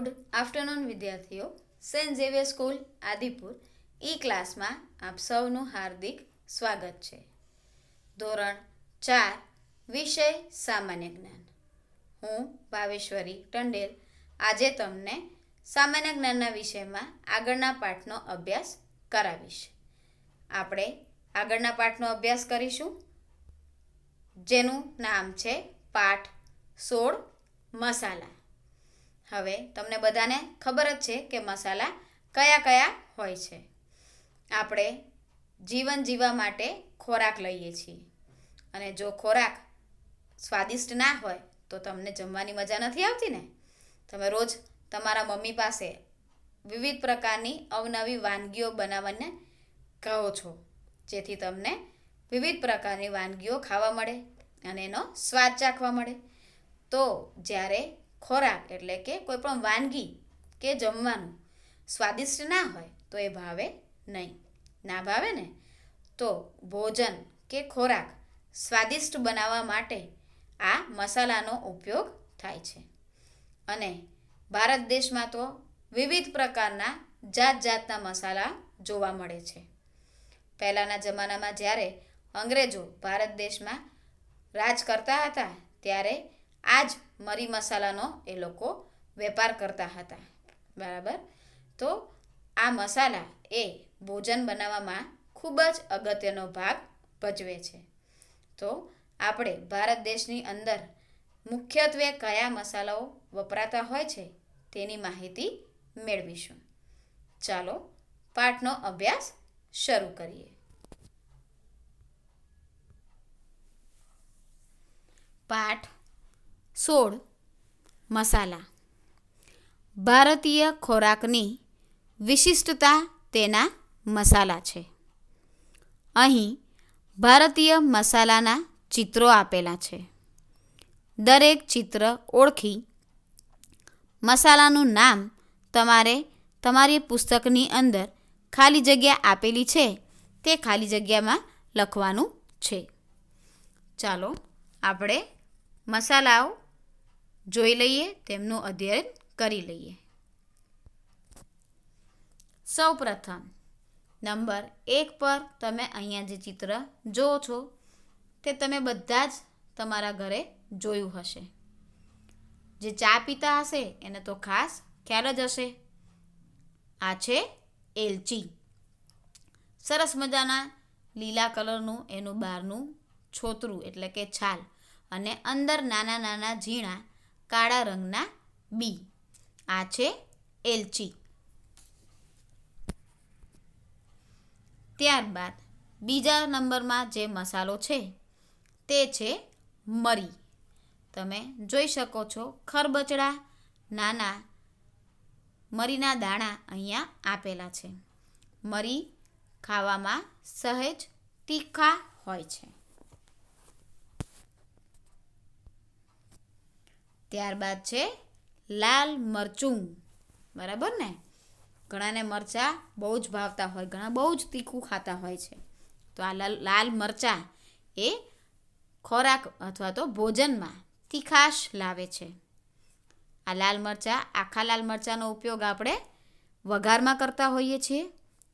Good afternoon, વિદ્યાર્થીઓ. Saint Xavier school, Adipur. ઈ ક્લાસમાં આપ સૌનું હાર્દિક સ્વાગત છે. ધોરણ ચાર, વિષય સામાન્ય જ્ઞાન. હું ભાવેશ્વરી ટંડેલ. આજે તમને સામાન્ય જ્ઞાનના વિષયમાં આગળના પાઠનો અભ્યાસ કરાવીશ. આપણે આગળના પાઠનો અભ્યાસ કરીશું. જેનું નામ છે પાઠ સોળ મસાલા. હવે તમને બધાને ખબર જ છે કે મસાલા કયા કયા હોય છે. આપણે જીવન જીવવા માટે ખોરાક લઈએ છીએ. અને જો ખોરાક સ્વાદિષ્ટ ના હોય તો તમને જમવાની મજા નથી આવતી ને? તમે રોજ તમારા મમ્મી પાસે વિવિધ પ્રકારની અવનવી વાનગીઓ બનાવવાને કહો છો. જેથી તમને વિવિધ પ્રકારની વાનગીઓ ખાવા મળે અને એનો સ્વાદ ચાખવા મળે. તો જ્યારે ખોરાક એટલે કે કોઈ પણ વાનગી કે જમવાનું સ્વાદિષ્ટ ના હોય તો એ ભાવે નહીં. ના ભાવે ને? તો ભોજન કે ખોરાક સ્વાદિષ્ટ બનાવવા માટે આ મસાલાનો ઉપયોગ થાય છે. અને ભારત દેશમાં તો વિવિધ પ્રકારના જાત જાતના મસાલા જોવા મળે છે. પહેલાંના જમાનામાં જ્યારે અંગ્રેજો ભારત દેશમાં રાજ કરતા હતા, ત્યારે આ જ મરી મસાલાનો એ લોકો વેપાર કરતા હતા. બરાબર? તો આ મસાલા એ ભોજન બનાવવામાં ખૂબ જ અગત્યનો ભાગ ભજવે છે. તો આપણે ભારત દેશની અંદર મુખ્યત્વે કયા મસાલાઓ વપરાતા હોય છે તેની માહિતી મેળવીશું. ચાલો, પાઠનો અભ્યાસ શરૂ કરીએ. પાઠ સોળ. મસાલા. ભારતીય ખોરાકની વિશિષ્ટતા તેના મસાલા છે. અહીં ભારતીય મસાલાના ચિત્રો આપેલા છે. દરેક ચિત્ર ઓળખી મસાલાનું નામ તમારે તમારી પુસ્તકની અંદર ખાલી જગ્યા આપેલી છે, તે ખાલી જગ્યામાં લખવાનું છે. ચાલો, આપણે મસાલાઓ જોઈ લઈએ, તેમનું અધ્યયન કરી લઈએ. સૌ પ્રથમ નંબર એક પર તમે અહીંયા જે ચિત્ર જુઓ છો, તે તમે બધા જ તમારા ઘરે જોયું હશે. જે ચા પીતા હશે, એને તો ખાસ ખ્યાલ જ હશે. આ છે એલચી. સરસ મજાના લીલા કલરનું એનું બહારનું છોતરું, એટલે કે છાલ, અને અંદર નાના નાના ઝીણા કાળા રંગના બી. આ છે એલચી. ત્યારબાદ બીજા નંબરમાં જે મસાલો છે તે છે મરી. તમે જોઈ શકો છો ખરબચડા નાના મરીના દાણા અહીંયા આપેલા છે. મરી ખાવામાં સહેજ તીખા હોય છે. ત્યારબાદ છે લાલ મરચું. બરાબર ને? ઘણાને મરચાં બહુ જ ભાવતા હોય, ઘણા બહુ જ તીખું ખાતા હોય છે. તો આ લાલ મરચાં એ ખોરાક અથવા તો ભોજનમાં તીખાશ લાવે છે. આ લાલ મરચાં, આખા લાલ મરચાંનો ઉપયોગ આપણે વઘારમાં કરતા હોઈએ છીએ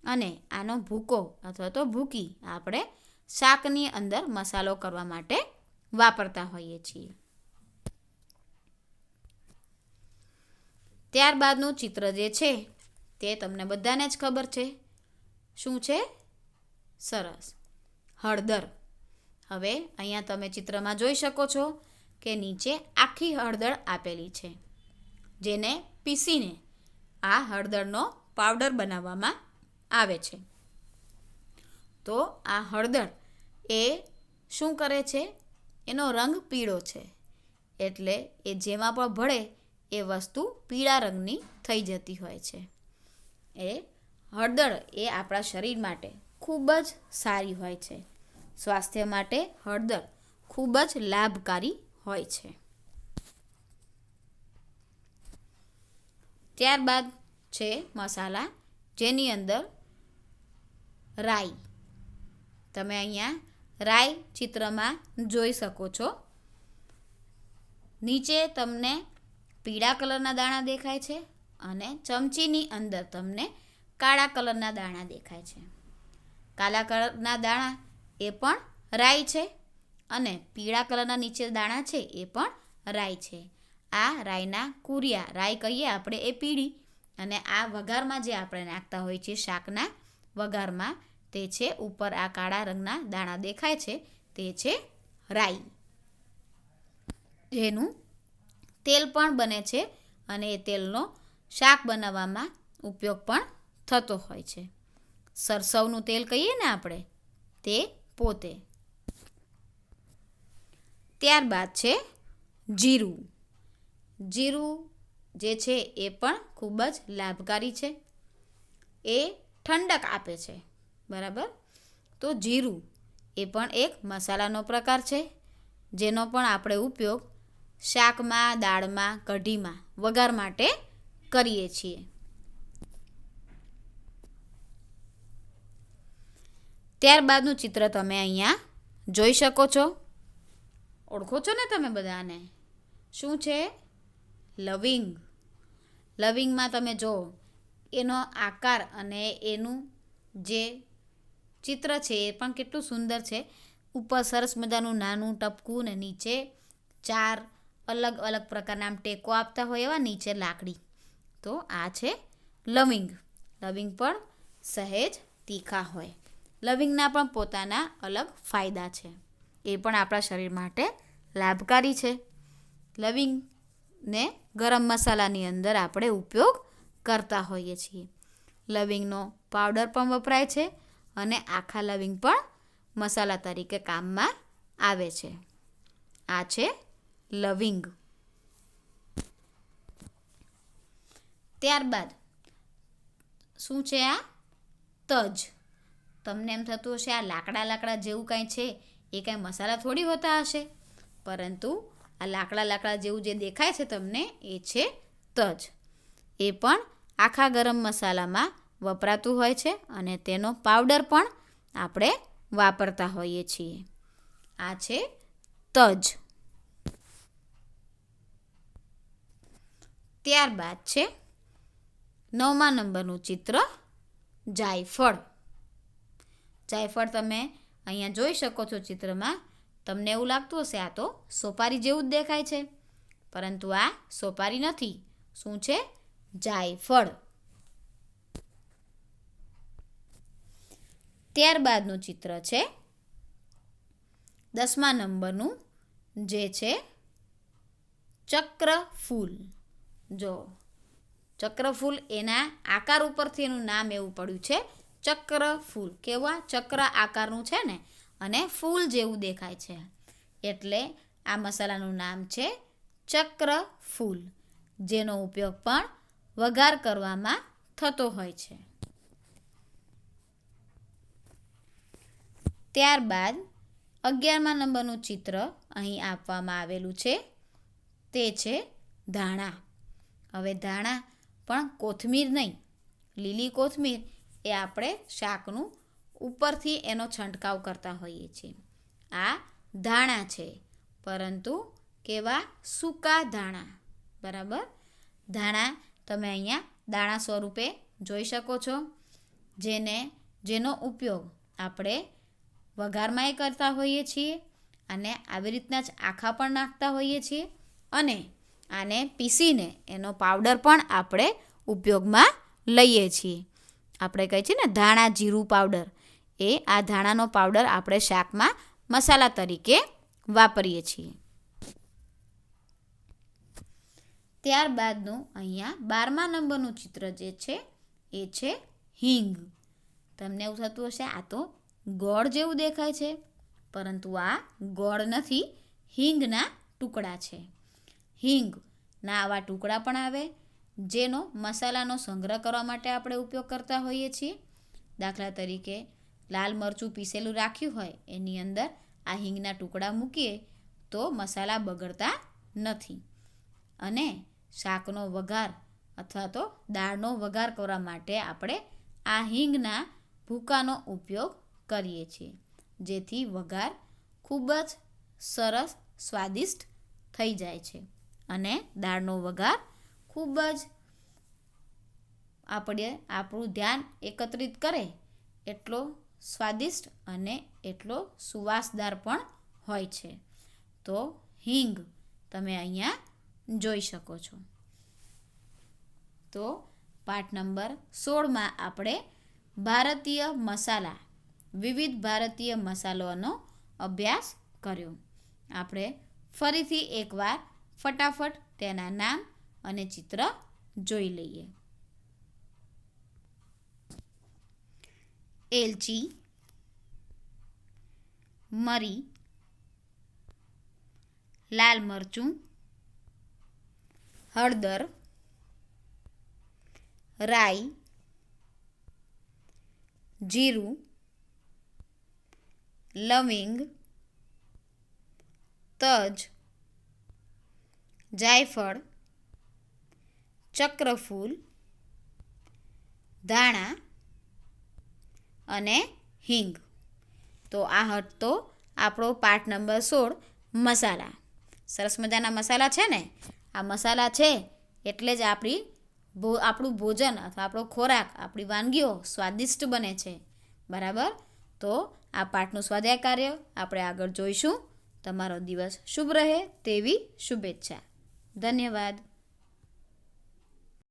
અને આનો ભૂકો અથવા તો ભૂકી આપણે શાકની અંદર મસાલો કરવા માટે વાપરતા હોઈએ છીએ. ત્યારબાદનું ચિત્ર જે છે, તે તમને બધાને જ ખબર છે. શું છે? સરસ. હળદર. હવે અહીંયા તમે ચિત્રમાં જોઈ શકો છો કે નીચે આખી હળદર આપેલી છે, જેને પીસીને આ હળદરનો પાવડર બનાવવામાં આવે છે. તો આ હળદર એ શું કરે છે? એનો રંગ પીળો છે, એટલે એ જેમાં પણ ભળે એ વસ્તુ પીળા રંગની થઈ જતી હોય છે. એ હળદર એ આપણા શરીર માટે ખૂબ જ સારી હોય છે. સ્વાસ્થ્ય માટે હળદર ખૂબ જ લાભકારી હોય છે. ત્યારબાદ છે મસાલા, જેની અંદર રાઈ. તમે અહીંયા રાઈ ચિત્રમાં જોઈ શકો છો. નીચે તમને પીળા કલરના દાણા દેખાય છે અને ચમચીની અંદર તમને કાળા કલરના દાણા દેખાય છે. કાળા કલરના દાણા એ પણ રાઈ છે અને પીળા કલરના નીચે દાણા છે એ પણ રાઈ છે. આ રાઈના કુરિયા, રાઈ કહીએ આપણે એ પીળી અને આ વઘારમાં જે આપણે નાખતા હોઈએ છીએ શાકના વઘારમાં તે છે ઉપર આ કાળા રંગના દાણા દેખાય છે તે છે રાઈ. જેનું તેલ પણ બને છે અને એ તેલનો શાક બનાવવામાં ઉપયોગ પણ થતો હોય છે. સરસવનું તેલ કહીએ ને આપણે? તે પોતે. ત્યારબાદ છે જીરું. જીરું જે છે એ પણ ખૂબ જ લાભકારી છે. એ ઠંડક આપે છે. બરાબર? તો જીરું એ પણ એક મસાલાનો પ્રકાર છે, જેનો પણ આપણે ઉપયોગ શાકમાં, દાળમાં, કઢીમાં વઘાર માટે કરીએ છીએ. ત્યારબાદનું ચિત્ર તમે અહીંયા જોઈ શકો છો. ઓળખો છો ને તમે બધાને? શું છે? લવિંગ. લવિંગમાં તમે જો, એનો આકાર અને એનું જે ચિત્ર છે એ પણ કેટલું સુંદર છે. ઉપર સરસ મજાનું નાનું ટપકું ને નીચે ચાર અલગ અલગ પ્રકારના આમ ટેકો આપતા હોય એવા નીચે લાકડી. તો આ છે લવિંગ. લવિંગ પણ સહેજ તીખા હોય. લવિંગના પણ પોતાના અલગ ફાયદા છે. એ પણ આપણા શરીર માટે લાભકારી છે. લવિંગને ગરમ મસાલાની અંદર આપણે ઉપયોગ કરતા હોઈએ છીએ. લવિંગનો પાવડર પણ વપરાય છે અને આખા લવિંગ પણ મસાલા તરીકે કામમાં આવે છે. આ છે લવિંગ. ત્યારબાદ, શું છે આ? તજ. તમને એમ થતું હશે, આ લાકડા લાકડા જેવું કાંઈ છે? એ કાંઈ મસાલા થોડી હોતા હશે? પરંતુ આ લાકડા લાકડા જેવું જે દેખાય છે તમને, એ છે તજ. એ પણ આખા ગરમ મસાલામાં વપરાતું હોય છે અને તેનો પાવડર પણ આપણે વાપરતા હોઈએ છીએ. આ છે તજ. ત્યારબાદ છે નવમા નંબરનું ચિત્ર જાયફળ. જાયફળ તમે અહીંયા જોઈ શકો છો ચિત્રમાં. તમને એવું લાગતું હશે, આ તો સોપારી જેવું જ દેખાય છે. પરંતુ આ સોપારી નથી. શું છે? જાયફળ. ત્યારબાદનું ચિત્ર છે દસમા નંબરનું, જે છે ચક્ર ફૂલ જો, ચક્રફૂલ એના આકાર ઉપરથી એનું નામ એવું પડ્યું છે ચક્ર ફૂલ કેવા? ચક્ર આકારનું છે ને, અને ફૂલ જેવું દેખાય છે. એટલે આ મસાલાનું નામ છે ચક્ર ફૂલ જેનો ઉપયોગ પણ વઘાર કરવામાં થતો હોય છે. ત્યારબાદ અગિયારમા નંબરનું ચિત્ર અહીં આપવામાં આવેલું છે, તે છે ધાણા. હવે ધાણા, પણ કોથમીર નહીં. લીલી કોથમીર એ આપણે શાકનું ઉપરથી એનો છંટકાવ કરતા હોઈએ છીએ. આ ધાણા છે, પરંતુ કેવા સૂકા ધાણા. બરાબર? ધાણા તમે અહીંયા દાણા સ્વરૂપે જોઈ શકો છો. જેને, જેનો ઉપયોગ આપણે વઘારમાંય કરતા હોઈએ છીએ અને આવી રીતના જ આખા પણ નાખતા હોઈએ છીએ. અને આને પીસીને એનો પાવડર પણ આપણે ઉપયોગમાં લઈએ છીએ. આપણે કહીએ છીએ ને, ધાણા જીરું પાવડર. એ આ ધાણાનો પાવડર આપણે શાકમાં મસાલા તરીકે વાપરીએ છીએ. ત્યારબાદનું અહીંયા બારમા નંબરનું ચિત્ર જે છે, એ છે હિંગ. તમને એવું થતું હશે, આ તો ગોળ જેવું દેખાય છે, પરંતુ આ ગોળ નથી, હિંગના ટુકડા છે. હિંગના આવા ટુકડા પણ આવે, જેનો મસાલાનો સંગ્રહ કરવા માટે આપણે ઉપયોગ કરતા હોઈએ છીએ. દાખલા તરીકે, લાલ મરચું પીસેલું રાખ્યું હોય, એની અંદર આ હિંગના ટુકડા મૂકીએ, તો મસાલા બગડતા નથી. અને શાકનો વઘાર અથવા તો દાળનો વઘાર કરવા માટે આપણે આ હિંગના ભૂકાનો ઉપયોગ કરીએ છીએ, જેથી વઘાર ખૂબ જ સરસ, સ્વાદિષ્ટ થઈ જાય છે. અને દાળનો વઘાર ખૂબ જ આપણે આપણું ધ્યાન એકત્રિત કરે એટલો સ્વાદિષ્ટ અને એટલો સુવાસદાર પણ હોય છે. તો હિંગ તમે અહીંયા જોઈ શકો છો. તો પાઠ નંબર સોળમાં આપણે ભારતીય મસાલા, વિવિધ ભારતીય મસાલાનો અભ્યાસ કર્યો. આપણે ફરીથી એકવાર ફટાફટ તેના નામ અને ચિત્ર જોઈ લઈએ. એલચી, મરી, લાલ મરચું, હળદર, રાઈ, જીરું, લવિંગ, તજ જાયફળ, ચક્રફૂલ, ધાણા અને હિંગ. તો આ હતો આપણો પાઠ નંબર સોળ, મસાલા. સરસ મજાના મસાલા છે ને? આ મસાલા છે એટલે જ આપણી ભો, આપણું ભોજન અથવા આપણો ખોરાક, આપણી વાનગીઓ સ્વાદિષ્ટ બને છે. બરાબર? તો આ પાઠનું સ્વાધ્યાય કાર્ય આપણે આગળ જોઈશું. તમારો દિવસ શુભ રહે તેવી શુભેચ્છા. ધન્યવાદ